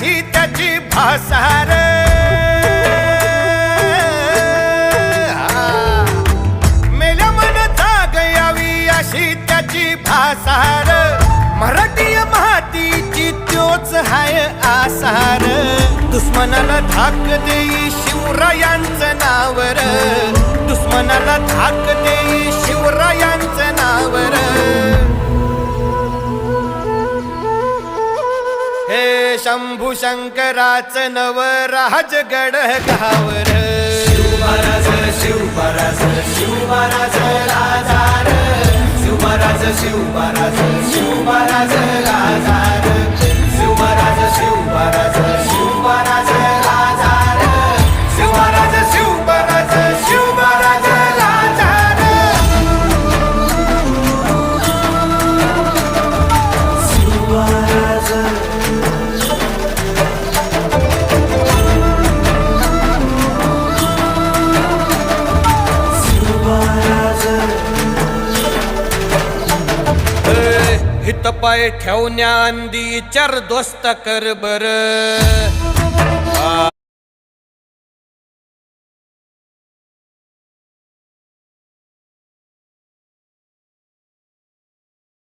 कशी त्याची भासार. मेल्या मन जाग यावी अशी त्याची भासार. मराठी मातीची त्योच हाय आसार. दुश्मनाला धाक देई शिवरायांचं नावर. दुश्मनाला धाक देई शिवरायां शंभू शंकराच नव राजगड गावर. शिवराज शिवराज शिवराज राजा शिवमहाराज शिवराज शिवराज राजा हितपाय ठेवण्या अंदी चार दोस्त कर बर.